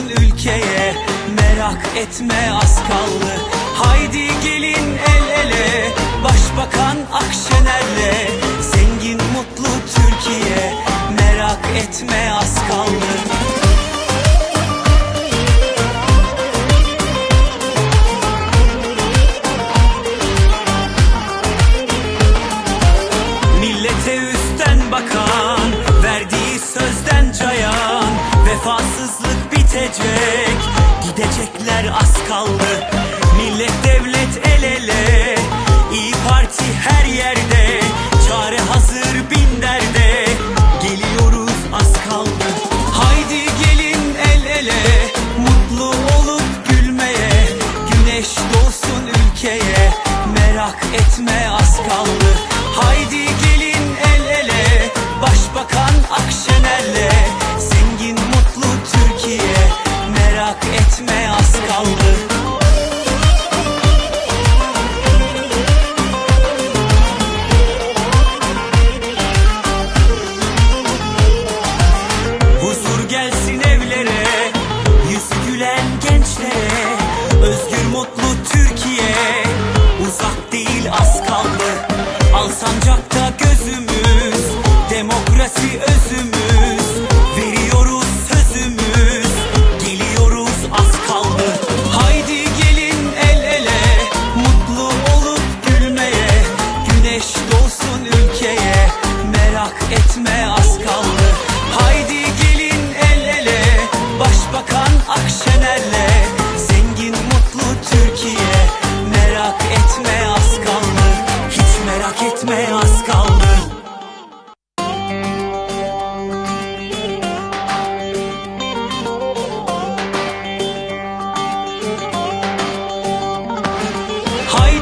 Doğsun ülkeye. Merak etme az kaldı. Haydi gelin el ele Başbakan Akşener'le. Zengin mutlu Türkiye. Merak etme az kaldı. Millete üstten bakan Verdiği sözden cayan Vefasızlık bitecek Gidecekler az kaldı. Millet devlet el ele. İyi Parti her yerde. Çare hazır bin derde. Geliyoruz az kaldı. Haydi gelin el ele. Mutlu olup gülmeye. Güneş doğsun ülkeye. Merak etme az kaldı. Haydi gelin el ele. Başbakan Akşener'le sancakta gözümüz Demokrasi özümüz Veriyoruz sözümüz Geliyoruz az kaldı. Haydi gelin el ele Mutlu olup gülmeye Güneş doğsun ülkeye Merak etme az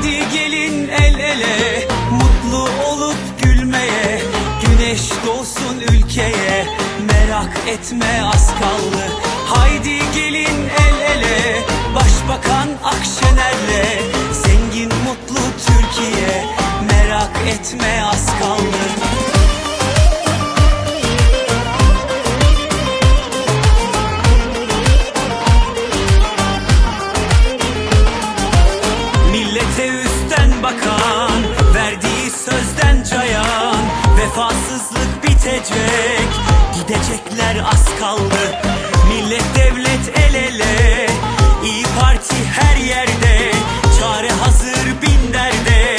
Haydi gelin el ele Mutlu olup gülmeye Güneş doğsun ülkeye Merak etme az kaldı. Haydi gelin el ele Başbakan Akşener'le Vefasızlık bitecek. Gidecekler az kaldı. Millet devlet el ele. İyi Parti her yerde. Çare hazır bin derde.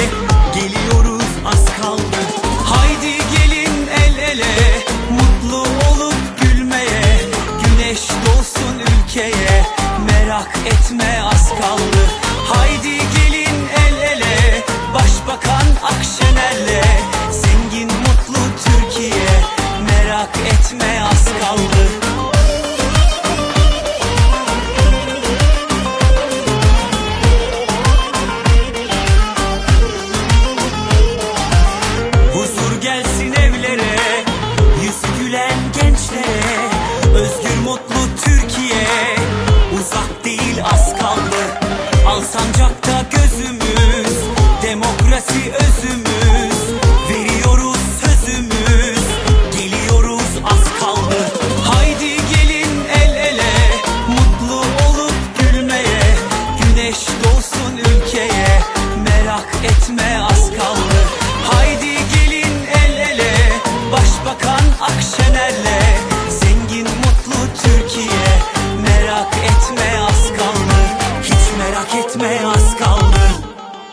Geliyoruz az kaldı. Haydi gelin el ele. Mutlu olup gülmeye. Güneş doğsun ülkeye. Merak etme az kaldı. Haydi gelin el ele. Başbakan Akşener'le Al sancakta gözümüz Demokrasi özümüz. Veriyoruz sözümüz Geliyoruz az kaldı. Haydi gelin el ele Mutlu olup gülmeye. Güneş doğsun ülkeye Merak etme